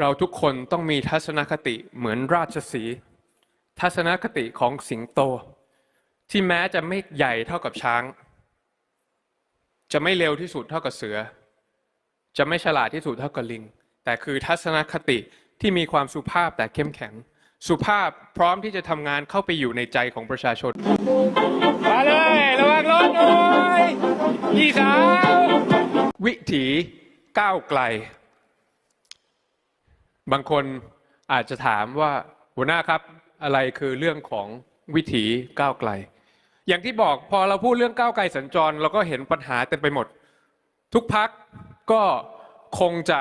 เราทุกคนต้องมีทัศนคติเหมือนราชสี ทัศนคติของสิงโต ที่แม้จะไม่ใหญ่เท่ากับช้าง จะไม่เร็วที่สุดเท่ากับเสือ จะไม่ฉลาดที่สุดเท่ากับลิง แต่คือทัศนคติที่มีความสุภาพแต่เข้มแข็ง สุภาพพร้อมที่จะทำงานเข้าไปอยู่ในใจของประชาชน มาเลย ระวังรถหน่อยพี่สาว วิถีก้าวไกล บางคนอาจจะถามว่าหัวหน้าครับอะไรคือเรื่องของวิถีก้าวไกล อย่างที่บอกพอเราพูดเรื่องก้าวไกลสัญจร เราก็เห็นปัญหาเต็มไปหมด ทุกพักก็คงจะ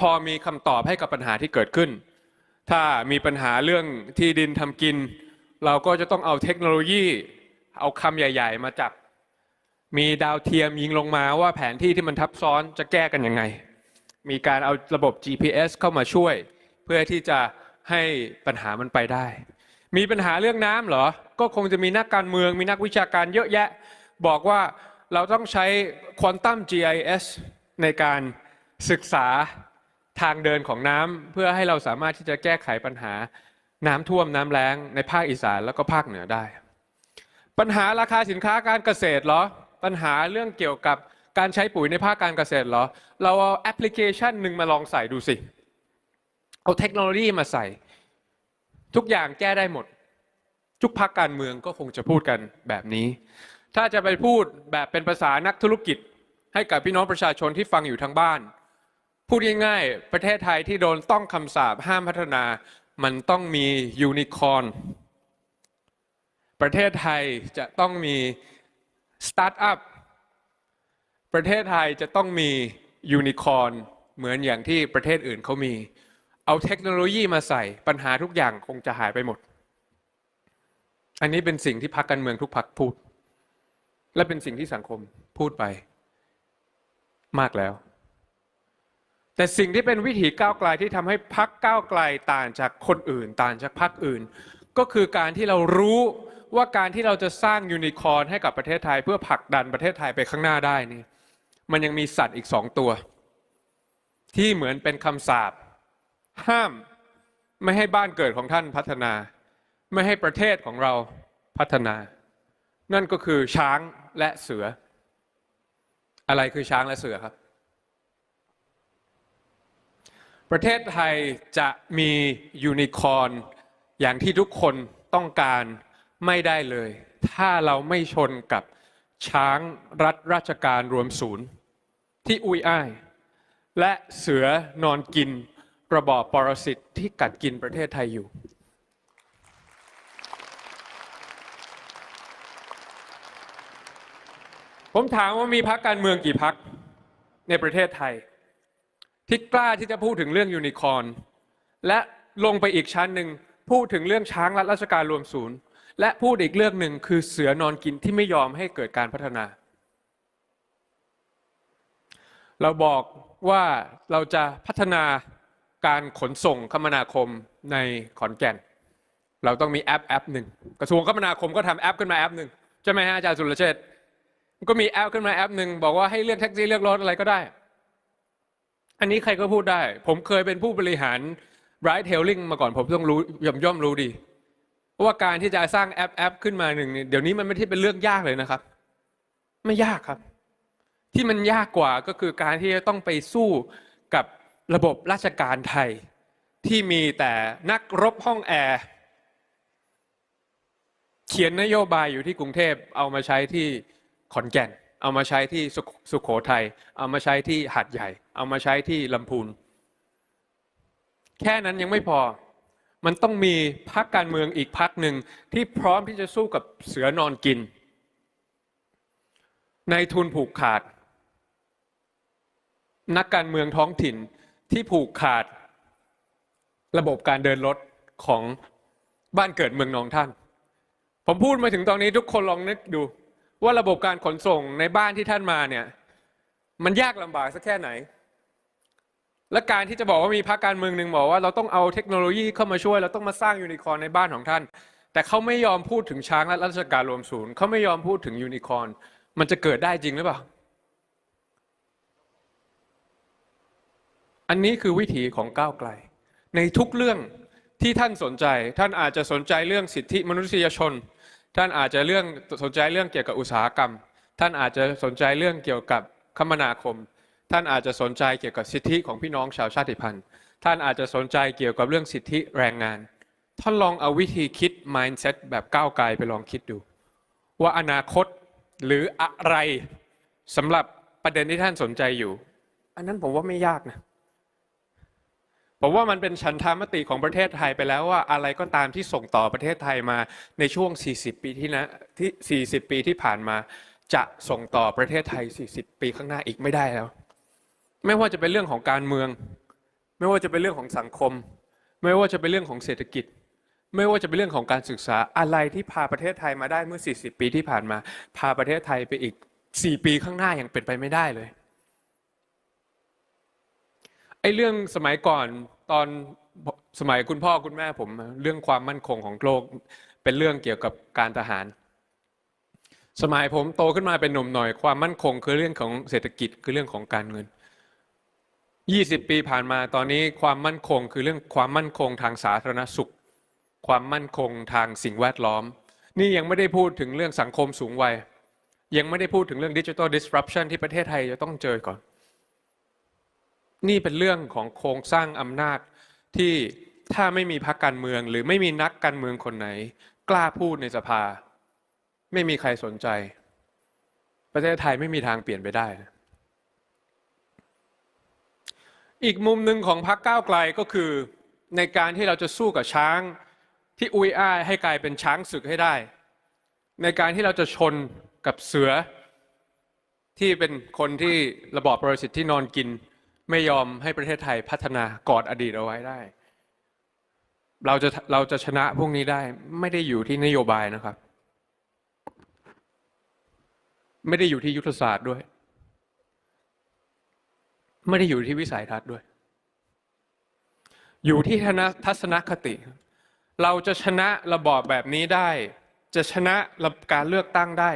พอมีคำตอบให้กับปัญหาที่เกิดขึ้น ถ้ามีปัญหาเรื่องที่ดินทำกิน เราก็จะต้องเอาเทคโนโลยี เอาคำใหญ่ ๆ มาจับ มีดาวเทียมยิงลงมาว่าแผนที่ที่มันทับซ้อนจะแก้กันยังไง มีการเอาระบบ GPS เข้ามาช่วย เพื่อที่จะให้ปัญหามันไปได้ มีปัญหาเรื่องน้ำเหรอ ก็คงจะมีนักการเมือง มีนักวิชาการเยอะแยะ บอกว่าเราต้องใช้ควอนตัม GIS ในการศึกษาทางเดินของน้ำเพื่อให้เราสามารถที่จะแก้ไขปัญหาน้ำท่วมน้ำแล้งในภาคอีสานแล้วก็ภาคเหนือได้ ปัญหาราคาสินค้าการเกษตรเหรอ ปัญหาเรื่องเกี่ยวกับ การใช้ปุ๋ยในภาคการเกษตรเหรอ เราเอาแอปพลิเคชันหนึ่งมาลองใส่ดูสิ เอาเทคโนโลยีมาใส่ ทุกอย่างแก้ได้หมด ทุกพักการเมืองก็คงจะพูดกันแบบนี้ ถ้าจะไปพูดแบบเป็นภาษานักธุรกิจ ให้กับพี่น้องประชาชนที่ฟังอยู่ทางบ้าน พูดง่ายๆประเทศไทยที่โดนต้องคำสาปห้ามพัฒนา มันต้องมียูนิคอร์นประเทศไทยจะต้องมีสตาร์ทอัพ ประเทศไทยจะต้องมียูนิคอร์นเหมือนอย่างที่ประเทศอื่นเขามี เอาเทคโนโลยีมาใส่ปัญหาทุกอย่างคงจะหายไปหมด อันนี้เป็นสิ่งที่พรรคการเมืองทุกพรรคพูด และเป็นสิ่งที่สังคมพูดไป มากแล้ว แต่สิ่งที่เป็นวิถีก้าวไกลที่ทำให้พรรคก้าวไกลต่างจากคนอื่น ต่างจากพรรคอื่น ก็คือการที่เรารู้ว่าการที่เราจะสร้างยูนิคอร์นให้กับประเทศไทย เพื่อผลักดันประเทศไทยไปข้างหน้าได้นี่ มันยังมีสัตว์อีกสองตัว ที่เหมือนเป็นคำสาปห้ามไม่ให้บ้านเกิดของท่านพัฒนา ไม่ให้ประเทศของเราพัฒนา นั่นก็คือช้างและเสือ อะไรคือช้างและเสือครับ ประเทศไทยจะมียูนิคอร์นอย่างที่ทุกคนต้องการไม่ได้เลย ถ้าเราไม่ชนกับ ช้างรัฐราชการรวมศูนย์ ที่อุยอ้าย และเสือนอนกินระบอบปรสิตที่กัดกินประเทศไทยอยู่ ผมถามว่ามีพักการเมืองกี่พักในประเทศไทย ที่กล้าที่จะพูดถึงเรื่องยูนิคอร์นและลงไปอีกชั้นหนึ่งพูดถึงเรื่องช้างรัฐราชการรวมศูนย์ และพูดอีกเรื่องหนึ่งคือเสือนอนกินที่ไม่ยอมให้เกิดการพัฒนา เราบอกว่าเราจะพัฒนาการขนส่งคมนาคมในขอนแก่น เราต้องมีแอปแอปหนึ่งกระทรวงคมนาคมก็ทำแอปขึ้นมาแอปหนึ่งใช่ไหมฮะอาจารย์สุรเชษก็มีแอปขึ้นมาแอปหนึ่งบอกว่าให้เรียกแท็กซี่เรียกรถอะไรก็ได้ อันนี้ใครก็พูดได้ ผมเคยเป็นผู้บริหาร ride hailing มาก่อนผมต้องรู้ย่อมย่อมรู้ดี ว่าการที่จะสร้างแอปแอปขึ้นมาหนึ่งเดี๋ยวนี้มันไม่ใช่เป็นเรื่องยากเลยนะครับ ไม่ยากครับ ที่มันยากกว่าก็คือการที่จะต้องไปสู้กับระบบราชการไทย ที่มีแต่นักรบห้องแอร์เขียนนโยบายอยู่ที่กรุงเทพเอามาใช้ที่ขอนแก่น เอามาใช้ที่สสุโขทัยเอามาใช้ที่หาดใหญ่ เอามาใช้ที่ลำพูนแค่นั้นยังไม่พอ มันต้องมีพักการเมืองอีกพักหนึ่งที่พร้อมที่จะสู้กับเสือนอนกิน ในทุนผูกขาด นักการเมืองท้องถิ่นที่ผูกขาด ระบบการเดินรถของบ้านเกิดเมืองนองท่าน ผมพูดมาถึงตอนนี้ทุกคนลองนึกดู ว่าระบบการขนส่งในบ้านที่ท่านมาเนี่ย มันยากลำบากสักแค่ไหน และการที่จะบอกว่ามีพรรคการเมืองหนึ่งบอกว่าเราต้องเอาเทคโนโลยีเข้ามาช่วย เราต้องมาสร้างยูนิคอร์นในบ้านของท่าน แต่เขาไม่ยอมพูดถึงช้างและราชการรวมศูนย์เขาไม่ยอมพูดถึงยูนิคอร์นมันจะเกิดได้จริงหรือเปล่า อันนี้คือวิถีของก้าวไกล ในทุกเรื่องที่ท่านสนใจ ท่านอาจจะสนใจเรื่องสิทธิมนุษยชน ท่านอาจจะเรื่องสนใจเรื่องเกี่ยวกับอุตสาหกรรม ท่านอาจจะสนใจเรื่องเกี่ยวกับคมนาคม ท่านอาจจะสนใจเกี่ยวกับสิทธิของพี่น้องชาวชาติพันธุ์ ท่านอาจจะสนใจเกี่ยวกับเรื่องสิทธิแรงงาน ท่านลองเอาวิธีคิด mindset แบบก้าวไกลไปลองคิดดู ว่าอนาคตหรืออะไรสำหรับประเด็นที่ท่านสนใจอยู่ อันนั้นผมว่าไม่ยากนะผมว่ามันเป็นฉันทามติของประเทศไทยไปแล้วว่าอะไรก็ตามที่ส่งต่อประเทศไทยมาในช่วง 40 ปีที่นะที่ 40 ปีที่ผ่านมา จะส่งต่อประเทศไทย 40 ปีข้างหน้าอีกไม่ได้แล้ว ไม่ว่าจะเป็นเรื่องของการเมือง ไม่ว่าจะเป็นเรื่องของสังคม ไม่ว่าจะเป็นเรื่องของเศรษฐกิจ ไม่ว่าจะเป็นเรื่องของการศึกษาอะไรที่พาประเทศไทยมาได้เมื่อ 40 ปีที่ผ่านมา พาประเทศไทยไปอีก 4 ปีข้างหน้ายังเป็นไปไม่ได้เลยไอ้เรื่องสมัยก่อนตอนสมัยคุณพ่อคุณแม่ผม เรื่องความมั่นคงของโลกเป็นเรื่องเกี่ยวกับการทหาร สมัยผมโตขึ้นมาเป็นหนุ่มหน่อยความมั่นคงคือเรื่องของเศรษฐกิจคือเรื่องของการเงิน 20 ปีผ่านมาตอนนี้ความมั่นคงคือเรื่องความมั่นคงทางสาธารณสุข ความมั่นคงทางสิ่งแวดล้อม นี่ยังไม่ได้พูดถึงเรื่องสังคมสูงวัย ยังไม่ได้พูดถึงเรื่องดิจิทัล disruption ที่ประเทศไทยจะต้องเจอก่อน นี่เป็นเรื่องของโครงสร้างอำนาจที่ถ้าไม่มีพรรคการเมือง หรือไม่มีนักการเมืองคนไหน กล้าพูดในสภา ไม่มีใครสนใจ ประเทศไทยไม่มีทางเปลี่ยนไปได้ อีกมุมหนึ่งของพรรคก้าวไกลก็คือ ในการที่เราจะสู้กับช้างที่อุยอ้ายให้กลายเป็นช้างศึกให้ได้ ในการที่เราจะชนกับเสือ ที่เป็นคนที่ระบอบประสิทธิ์ที่นอนกิน ไม่ยอมให้ประเทศไทยพัฒนากอดอดีตเอาไว้ได้ เราจะเราจะชนะพวกนี้ได้ไม่ได้อยู่ที่นโยบายนะครับ ไม่ได้อยู่ที่ยุทธศาสตร์ด้วย ไม่ได้อยู่ที่วิสัยทัศน์ด้วย อยู่ที่ทัศนคติ เราจะชนะระบอบแบบนี้ได้ จะชนะการเลือกตั้งได้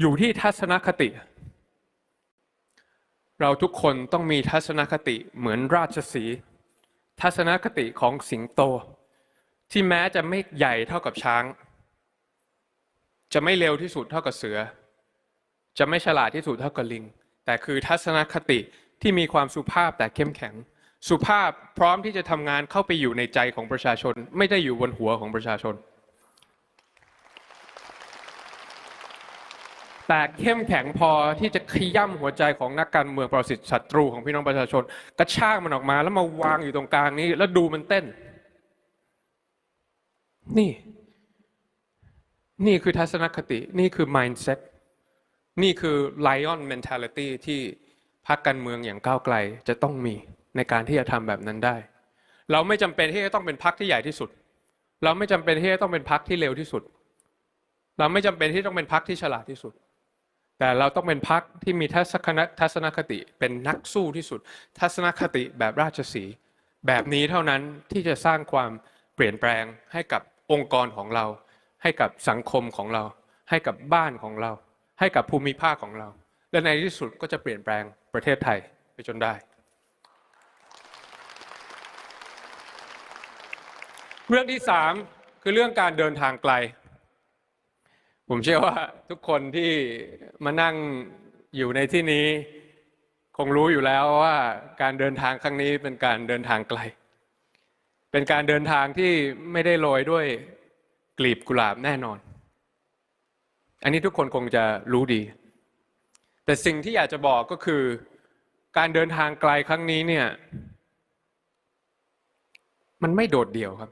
อยู่ที่ทัศนคติ เราทุกคนต้องมีทัศนคติเหมือนราชสีห์ทัศนคติของสิงโต ที่แม้จะไม่ใหญ่เท่ากับช้าง จะไม่เร็วที่สุดเท่ากับเสือ จะไม่ฉลาดที่สุดเท่ากับลิง แต่คือทัศนคติ ที่มีความสุภาพแต่เข้มแข็ง สุภาพพร้อมที่จะทำงานเข้าไปอยู่ในใจของประชาชน ไม่ได้อยู่บนหัวของประชาชน แต่เข้มแข็งพอที่จะขย่ำหัวใจของนักการเมืองประสิทธิ์ศัตรูของพี่น้องประชาชน กระชากมันออกมาแล้วมาวางอยู่ตรงกลางนี้ แล้วดูมันเต้น นี่ นี่คือทัศนคติ นี่คือ mindset นี่คือ lion mentality ที่ พรรคการเมืองอย่างก้าวไกลจะต้องมีในการที่จะทำแบบนั้นได้ เราไม่จำเป็นที่จะต้องเป็นพรรคที่ใหญ่ที่สุด เราไม่จำเป็นที่จะต้องเป็นพรรคที่เร็วที่สุด เราไม่จำเป็นที่ต้องเป็นพรรคที่ฉลาดที่สุด แต่เราต้องเป็นพรรคที่มีทัศนทัศนคติเป็นนักสู้ที่สุด ทัศนคติแบบราชสีแบบนี้เท่านั้นที่จะสร้างความเปลี่ยนแปลงให้กับองค์กรของเรา ให้กับสังคมของเรา ให้กับบ้านของเรา ให้กับภูมิภาคของเรา และในที่สุดก็จะเปลี่ยนแปลง ประเทศไทยไปจนได้ เรื่องที่สามคือเรื่องการเดินทางไกล ผมเชื่อว่าทุกคนที่มานั่งอยู่ในที่นี้คงรู้อยู่แล้วว่าการเดินทางครั้งนี้เป็นการเดินทางไกล เป็นการเดินทางที่ไม่ได้โรยด้วยกลีบกุหลาบแน่นอน อันนี้ทุกคนคงจะรู้ดี แต่สิ่งที่อยากจะบอกก็คือ การเดินทางไกลครั้งนี้เนี่ย มันไม่โดดเดี่ยวครับ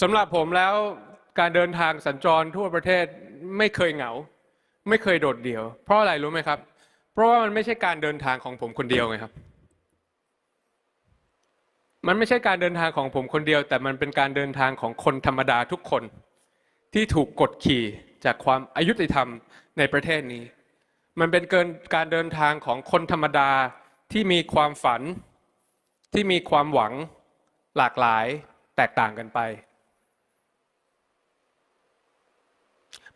สำหรับผมแล้วการเดินทางสัญจรทั่วประเทศไม่เคยเหงา ไม่เคยโดดเดี่ยว เพราะอะไรรู้ไหมครับ เพราะว่ามันไม่ใช่การเดินทางของผมคนเดียวไงครับ มันไม่ใช่การเดินทางของผมคนเดียว แต่มันเป็นการเดินทางของคนธรรมดาทุกคน ที่ถูกกดขี่จากความอายุติธรรมในประเทศนี้ มันเป็นเกินการเดินทางของคนธรรมดาที่มีความฝันที่มีความหวังหลากหลายแตกต่างกันไป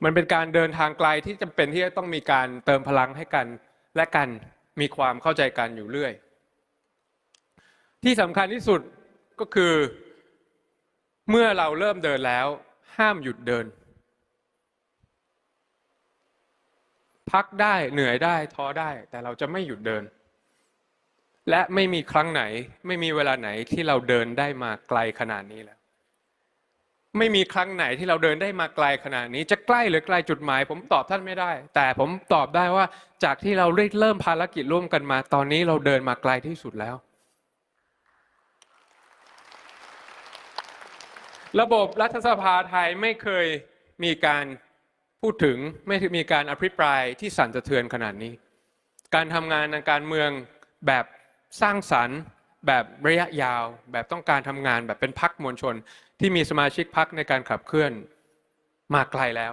มันเป็นการเดินทางไกลที่จำเป็นที่จะต้องมีการเติมพลังให้กันและกันมีความเข้าใจกันอยู่เรื่อย ที่สำคัญที่สุดก็คือ เมื่อเราเริ่มเดินแล้ว ห้ามหยุดเดิน พักได้เหนื่อยได้ท้อได้ แต่เราจะไม่หยุดเดิน และไม่มีครั้งไหน ไม่มีเวลาไหนที่เราเดินได้มาไกลขนาดนี้แล้ว ไม่มีครั้งไหนที่เราเดินได้มาไกลขนาดนี้ จะใกล้หรือไกลจุดหมาย ผมตอบท่านไม่ได้ แต่ผมตอบได้ว่าจากที่เราเริ่มภารกิจร่วมกันมา ตอนนี้เราเดินมาไกลที่สุดแล้วระบบรัฐสภาไทยไม่เคยมีการ พูดถึงไม่มีการอภิปรายที่สั่นสะเทือนขนาดนี้ การทำงานทางการเมืองแบบสร้างสรรค์ แบบระยะยาว แบบต้องการทำงานแบบเป็นพักมวลชน ที่มีสมาชิกพักในการขับเคลื่อนมาไกลแล้ว